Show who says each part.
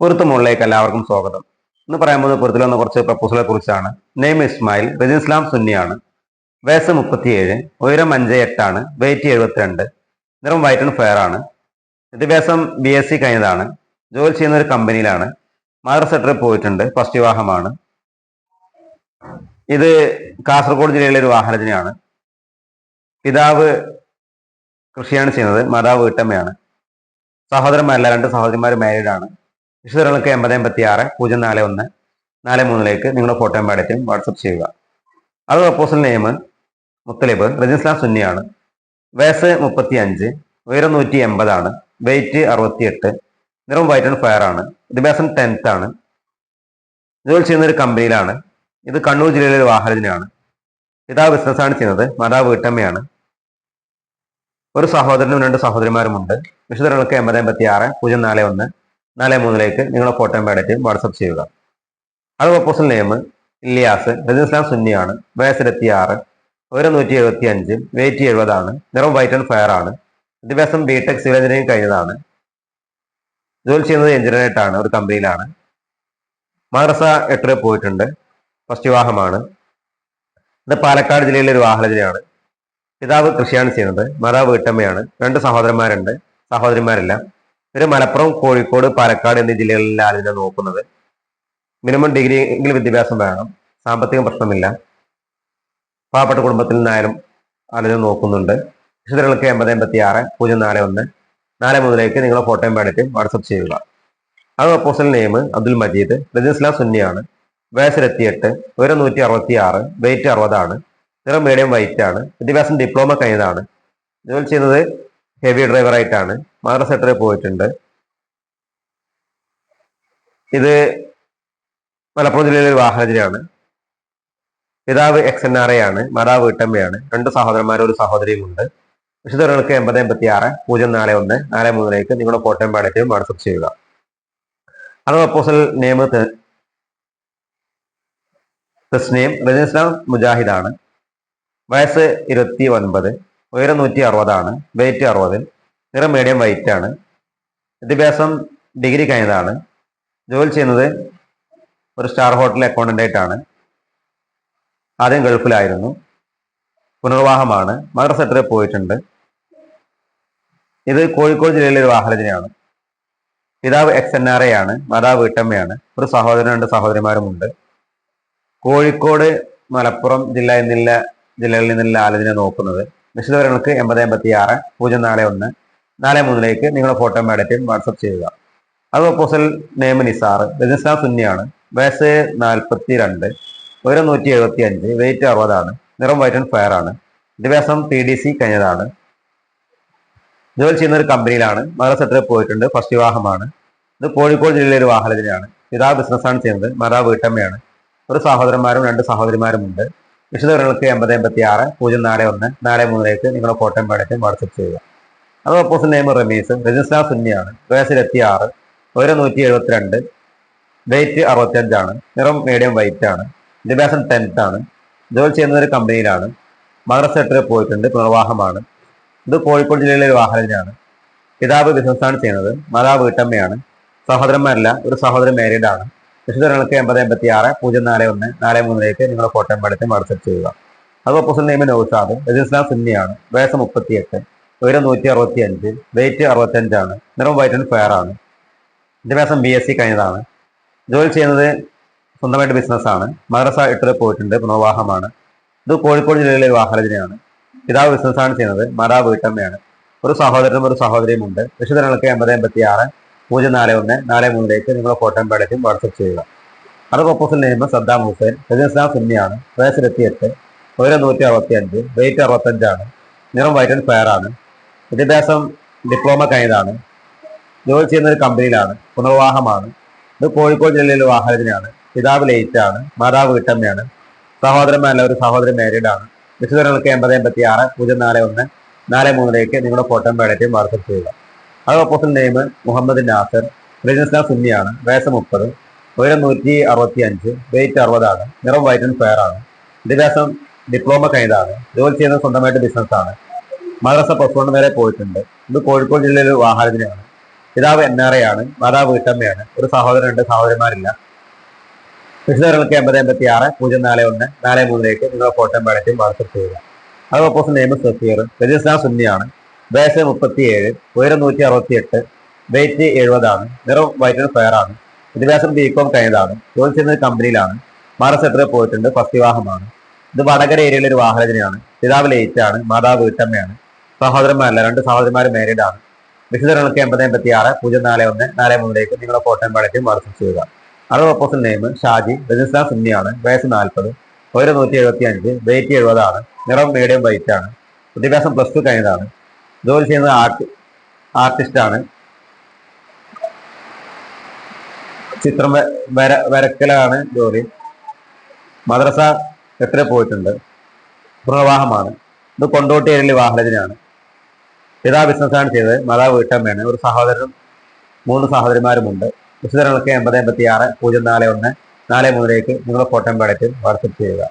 Speaker 1: പൊരുത്ത മുകളിലേക്ക് എല്ലാവർക്കും സ്വാഗതം. ഇന്ന് പറയാൻ പോകുന്ന പൊരുത്തിൽ വന്ന കുറച്ച് പ്രപ്പോസലെ കുറിച്ചാണ്. നെയ്മ് ഇസ്മായിൽ റജി ഇസ്ലാം സുന്നിയാണ് വയസ്സ് മുപ്പത്തിയേഴ് ഉയരം അഞ്ച് എട്ടാണ് വെയിറ്റ് എഴുപത്തിരണ്ട് നിറം വൈറ്റ് ആൻഡ് ഫെയർ ആണ്. വിദ്യാഭ്യാസം ബി എസ് സി കഴിഞ്ഞതാണ്. ജോലി ചെയ്യുന്ന ഒരു കമ്പനിയിലാണ്. മാതൃ സെക്ടറിൽ പോയിട്ടുണ്ട്. ഫസ്റ്റ് വിവാഹമാണ്. ഇത് കാസർഗോഡ് ജില്ലയിലെ ഒരു വാഹനജനയാണ് പിതാവ് കൃഷിയാണ് ചെയ്യുന്നത്. മാതാവ് വീട്ടമ്മയാണ്. സഹോദരന്മാരല്ല രണ്ട് സഹോദരിമാർ മാരീഡ് ആണ്. വിശദങ്ങൾക്ക് എൺപത് എൺപത്തി ആറ് പൂജ്യം നാല് ഒന്ന് നാല് മൂന്നിലേക്ക് നിങ്ങളുടെ ഫോട്ടോയും പാടറ്റും വാട്സപ്പ് ചെയ്യുക. അത് പ്രപ്പോസൽ നെയിം മുത്തലിബ് റജിസ്ലാം സുന്നിയാണ് വയസ്സ് മുപ്പത്തി അഞ്ച് ഉയരം നൂറ്റി എൺപതാണ് വെയിറ്റ് അറുപത്തിയെട്ട് നിറം വൈറ്റ് ആൻഡ് ഫയർ ആണ്. വിദ്യാഭ്യാസം ടെൻത്ത് ആണ്. ജോലി ചെയ്യുന്ന ഒരു കമ്പനിയിലാണ് ഇത് കണ്ണൂർ ജില്ലയിലെ ഒരു വാഹനത്തിനാണ് പിതാവ് ബിസിനസ്സാണ് ചെയ്യുന്നത്. മാതാവ് വീട്ടമ്മയാണ്. ഒരു സഹോദരനും രണ്ട് സഹോദരിമാരുമുണ്ട്. വിശദങ്ങൾക്ക് എൺപത് എൺപത്തി ആറ് പൂജ്യം നാല് ഒന്ന് നാല് മൂന്നിലേക്ക് നിങ്ങളുടെ ഫോട്ടോയും പാടറ്റും വാട്സപ്പ് ചെയ്യുക. അത് പ്രപ്പോസൽ നെയിം ഇല്ലിയാസ് റജിസ്ലാം സുന്നിയാണ് വയസ്സ് ഇരുപത്തി ആറ് ഒരു നൂറ്റി എഴുപത്തി അഞ്ച് വെയിറ്റ് എഴുപതാണ് നിറം വൈറ്റ് ആൻഡ് ഫയർ ആണ് വിദ്യാഭ്യാസം ബി ടെക് സിവിൽ എഞ്ചിനീയറിംഗ് കഴിഞ്ഞതാണ് ജോലി ചെയ്യുന്നത് എഞ്ചിനീയറായിട്ടാണ് ഒരു കമ്പനിയിലാണ് മദ്രസ എട്ടര പോയിട്ടുണ്ട് ഫസ്റ്റ് വിവാഹമാണ്. ഇത് പാലക്കാട് ജില്ലയിലെ ഒരു വാഹനജനയാണ് പിതാവ് കൃഷിയാണ് ചെയ്യുന്നത് മാതാവ് വീട്ടമ്മയാണ് രണ്ട് സഹോദരന്മാരുണ്ട് സഹോദരിമാരില്ല. ഇവർ മലപ്പുറം കോഴിക്കോട് പാലക്കാട് എന്നീ ജില്ലകളിലാണ് ഇതിനെ നോക്കുന്നത്. മിനിമം ഡിഗ്രി എങ്കിലും വിദ്യാഭ്യാസം വേണം. സാമ്പത്തിക പ്രശ്നമില്ല. പാവപ്പെട്ട കുടുംബത്തിൽ നിന്നായാലും ആലോചന നോക്കുന്നുണ്ട്. വിശദങ്ങൾക്ക് എൺപത് എൺപത്തി ആറ് പൂജ്യം നാല് ഒന്ന്. നാല് മുതലേക്ക് നിങ്ങളെ ഫോട്ടോയും വേണ്ടിട്ട് വാട്സപ്പ് ചെയ്യുക. അത് പ്രപ്പോസൽ നെയിം അബ്ദുൽ മജീദ്. റജിസ്ലാം സുന്നിയാണ്. വയസ്സിലെത്തിയെട്ട് ഉയരം നൂറ്റി അറുപത്തി ആറ് വെയിറ്റ് അറുപതാണ്. നിറം മീഡിയം വൈറ്റ് ആണ്. വിദ്യാഭ്യാസം ഡിപ്ലോമ കഴിഞ്ഞതാണ്. ജോലി ചെയ്യുന്നത് ഹെവി ഡ്രൈവറായിട്ടാണ്. മാറ സെക്ടറിൽ പോയിട്ടുണ്ട്. ഇത് മലപ്പുറം ജില്ലയിലെ ഒരു വാഹനത്തിലാണ് പിതാവ് എക്സ് എൻ ആർ എ ആണ് മാതാവ് വീട്ടമ്മയാണ്. രണ്ട് സഹോദരന്മാരും ഒരു സഹോദരിയും ഉണ്ട്. വിശദങ്ങൾക്ക് എൺപത് എൺപത്തി ആറ് പൂജ്യം നാല് ഒന്ന് നാല് മൂന്നിലേക്ക് നിങ്ങളുടെ കോട്ടയം പാടറ്റും വാട്സപ്പ് ചെയ്യുക. അത് പ്രപ്പോസൽ നെയിം തസ്നീം റജിസ്ലാം മുജാഹിദാണ്. വയസ്സ് ഇരുപത്തി ഒൻപത് ഉയരം നൂറ്റി അറുപതാണ് വെയിറ്റ് അറുപത് നിറം മീഡിയം വൈറ്റ് ആണ്. വിദ്യാഭ്യാസം ഡിഗ്രി കഴിഞ്ഞതാണ്. ജോലി ചെയ്യുന്നത് ഒരു സ്റ്റാർ ഹോട്ടൽ അക്കൗണ്ടന്റ് ആയിട്ടാണ് ആദ്യം ഗൾഫിലായിരുന്നു പുനർവാഹമാണ് മദർ സെക്ടറിൽ പോയിട്ടുണ്ട്. ഇത് കോഴിക്കോട് ജില്ലയിലെ ഒരു വാഹനജനയാണ് പിതാവ് എക്സ് എൻ ആർ എ ആണ്. മാതാവ് വീട്ടമ്മയാണ്. ഒരു സഹോദരൻ രണ്ട് സഹോദരിമാരുമുണ്ട്. കോഴിക്കോട് മലപ്പുറം ജില്ല എന്നുള്ള ജില്ലകളിൽ നിന്നുള്ള ആലോചന നോക്കുന്നത്. വിശദവിവരങ്ങൾക്ക് എൺപത് എൺപത്തി ആറ് പൂജ്യം നാല് ഒന്ന് നാല് മൂന്നിലേക്ക് നിങ്ങളുടെ ഫോട്ടോ മാഡറ്റും വാട്സപ്പ് ചെയ്യുക. അത് പ്രപ്പോസൽ നെയ്മ് നിസാർ രജിസ്ലാം സുന്നിയാണ് വയസ്സ് നാൽപ്പത്തി രണ്ട് ഉയരം നൂറ്റി എഴുപത്തി അഞ്ച് വെയിറ്റ് അറുപതാണ് നിറം വൈറ്റ് ആൻഡ് ഫയർ ആണ് വിദ്യാഭ്യാസം പി ഡി സി കഴിഞ്ഞതാണ്. ജോലി ചെയ്യുന്ന ഒരു കമ്പനിയിലാണ് മദർ സെക്ടറിൽ പോയിട്ടുണ്ട് ഫസ്റ്റ് വിവാഹമാണ്. ഇത് കോഴിക്കോട് ജില്ലയിലെ ഒരു വാഹനത്തിനാണ് പിതാവ് ബിസിനസ്സാണ് ചെയ്യുന്നത് മാതാവ് വീട്ടമ്മയാണ്. ഒരു സഹോദരന്മാരും രണ്ട് സഹോദരിമാരുമുണ്ട്. വിശദവിവരങ്ങൾക്ക് എൺപത് എൺപത്തി ആറ് പൂജ്യം നാല് ഒന്ന് നാല് മൂന്നിലേക്ക് നിങ്ങളുടെ ഫോട്ടോയും പാടറ്റും വാട്സപ്പ് ചെയ്യുക. അത് ഓപ്പോസിറ്റ് നെയിം റമീസ് രജിസ്ട്രാർ സുന്നിയാണ് വയസ്സ് ഇരുപത്തി ആറ് ഉയരം നൂറ്റി എഴുപത്തിരണ്ട് വെയിറ്റ് അറുപത്തിയഞ്ചാണ് നിറം മീഡിയം വൈറ്റ് ആണ് വിദ്യാഭ്യാസം ടെൻത്ത് ആണ് ജോലി ചെയ്യുന്ന ഒരു കമ്പനിയിലാണ് മദ്രസ സെക്ടറിൽ പോയിട്ടുണ്ട് പുനർവാഹമാണ് ഇത് കോഴിക്കോട് ജില്ലയിലെ ഒരു വാഹനത്തിനാണ് പിതാവ് ബിസിനസ്സാണ് ചെയ്യുന്നത് മാതാവ് വീട്ടമ്മയാണ് സഹോദരന്മാരല്ല ഒരു സഹോദരൻ മാരീഡ് ആണ് വിശദങ്ങൾക്ക് എൺപത് എൺപത്തി ആറ് പൂജ്യം നാല് ഒന്ന് നാല് മൂന്നിലേക്ക് നിങ്ങളുടെ ഫോട്ടോ പഠിത്തം വാട്സപ്പ് ചെയ്യുക. അത് ഓപ്പോസിൽ നെയിം നൗസാദ് രജിസ്ലാം സിന്നിയാണ് വയസ്സ് മുപ്പത്തിയെട്ട് ഉയരം നൂറ്റി അറുപത്തി അഞ്ച് വെയിറ്റ് അറുപത്തഞ്ചാണ് നിറം വൈറ്റ് ആൻഡ് ഫെയർ ആണ്. വിദ്യാഭ്യാസം ബി എസ് സി കഴിഞ്ഞതാണ്. ജോലി ചെയ്യുന്നത് സ്വന്തമായിട്ട് ബിസിനസ്സാണ് മദ്രസ ഇട്ടത് പോയിട്ടുണ്ട് പുനർവാഹമാണ് ഇത് കോഴിക്കോട് ജില്ലയിലെ വാഹനജനയാണ് പിതാവ് ബിസിനസ്സാണ് ചെയ്യുന്നത് മാതാവ് വീട്ടമ്മയാണ്. ഒരു സഹോദരനും ഒരു സഹോദരിയും ഉണ്ട്. വിശദങ്ങൾക്ക് എൺപത് എൺപത്തി ആറ് പൂജ്യം നാല് ഒന്ന് നാല് മൂന്നിലേക്ക് നിങ്ങളുടെ ഫോട്ടോ പാടറ്റും വാട്സപ്പ് ചെയ്യുക. അടുത്ത പ്രപ്പോസൽ നെയ്മ സദ്ദാം ഹുസൈൻ രജനിസ്ലാം സുന്നിയാണ് വയസ്സ് ഇരുപത്തിയെട്ട് ഉയരം നൂറ്റി അറുപത്തി അഞ്ച് വെയിറ്റ് അറുപത്തഞ്ചാണ് നിറം വൈറ്റ് ആൻഡ് ഫയർ ആണ് വിദ്യാഭ്യാസം ഡിപ്ലോമ കഴിഞ്ഞതാണ് ജോലി ചെയ്യുന്ന ഒരു കമ്പനിയിലാണ് പുനർവാഹമാണ് ഇത് കോഴിക്കോട് ജില്ലയിലെ വാഹനത്തിനാണ് പിതാവ് ലേറ്റ് ആണ് മാതാവ് വീട്ടമ്മയാണ് സഹോദരന്മാരല്ല ഒരു സഹോദരൻ മാരീഡ് ആണ്. വിശദങ്ങൾക്ക് എൺപത് എൺപത്തി ആറ് പൂജ്യം നാല് ഒന്ന് നാല് മൂന്നിലേക്ക് നിങ്ങളുടെ ഫോട്ടോ പേടേറ്റും വാട്സപ്പ് ചെയ്യുക. അത് ഓപ്പോസിറ്റ് നെയിം മുഹമ്മദ് നാസർ രജിസ്ലാം സുന്നിയാണ് വയസ്സ് മുപ്പത് ഉയരം നൂറ്റി അറുപത്തി അഞ്ച് വെയിറ്റ് അറുപതാണ് നിറം വൈറ്റ് ആൻഡ് ഫെയർ ആണ് വിദ്യാഭ്യാസം ഡിപ്ലോമ കഴിഞ്ഞതാണ് ജോലി ചെയ്യുന്നത് സ്വന്തമായിട്ട് ബിസിനസ്സാണ് മദ്രസ പ്ലസ് വൺ വരെ പോയിട്ടുണ്ട്. ഇത് കോഴിക്കോട് ജില്ലയിലെ വാഹനത്തിനാണ് പിതാവ് എൻ ആർ എ ആണ് മാതാവ് വീട്ടമ്മയാണ് ഒരു സഹോദരനുണ്ട് സഹോദരന്മാരില്ല വിശദങ്ങൾക്ക് എൺപത് എൺപത്തി ആറ് പൂജ്യം നാല് ഒന്ന് നാല് മൂന്നിലേക്ക് നിങ്ങൾ ഫോട്ടോ ബാലറ്റും വാട്സപ്പ് ചെയ്യുക. അത് ഓപ്പോസിറ്റ് നെയ്മ് സഫീർ രജിസ്ട്രാൻ സുന്നിയാണ് വയസ്സ് മുപ്പത്തിയേഴ് ഉയരം നൂറ്റി അറുപത്തി എട്ട് വെയിറ്റ് എഴുപതാണ് നിറം വൈറ്റ് ആണ് വിദ്യാഭ്യാസം ബി കോം കഴിഞ്ഞതാണ് ജോലി ചെയ്യുന്നത് കമ്പനിയിലാണ് മഹാരാഷ്ട്രത്തിൽ പോയിട്ടുണ്ട് ഫസ്റ്റ് വിവാഹമാണ്. ഇത് വടകര ഏരിയയിലെ ഒരു വാഹനജനയാണ് പിതാവ് ലേറ്റ് ആണ് മാതാവ് വീട്ടമ്മയാണ് സഹോദരന്മാരല്ല രണ്ട് സഹോദരന്മാർ ആണ്. വിശദങ്ങൾക്ക് എൺപത് എൺപത്തി ആറ് പൂജ്യം നാല് ഒന്ന് നാല് മൂന്നിലേക്ക് നിങ്ങളുടെ ഫോട്ടോ ബാലറ്റും വാട്സപ്പ് ചെയ്യുക. അടുത്ത ഓപ്പോസിറ്റ് നെയിം ഷാജി രജിസ്ട്രാൻ സുന്നിയാണ് വയസ്സ് നാൽപ്പത് ഒരു നൂറ്റി എഴുപത്തി അഞ്ച് വെയിറ്റ് എഴുപതാണ് നിറം മീഡിയം വൈറ്റ് ആണ് വിദ്യാഭ്യാസം പ്ലസ് ടു കഴിഞ്ഞതാണ്. ജോലി ചെയ്യുന്നത് ആർട്ട് ആർട്ടിസ്റ്റ് ആണ് ചിത്രം വര വരക്കലാണ് ജോലി. മദ്രസ എത്ര പോയിട്ടുണ്ട്? പ്രവാഹമാണ് ഇത് കൊണ്ടോട്ടി ഏരിയയിൽ വാഹനത്തിനാണ്. പിതാ ബിസിനസ്സാണ് ചെയ്തത്. മാതാവ് വീട്ടമ്മയാണ് ഒരു സഹോദരനും മൂന്ന് സഹോദരിമാരുമുണ്ട്. വിശദങ്ങൾക്ക് എൺപത് എൺപത്തി ആറ് പൂജ്യം നാല് ഒന്ന് നാല് മൂന്നിലേക്ക് നിങ്ങളുടെ ഫോട്ടോ പഠിച്ച് വാട്സപ്പ് ചെയ്യുക.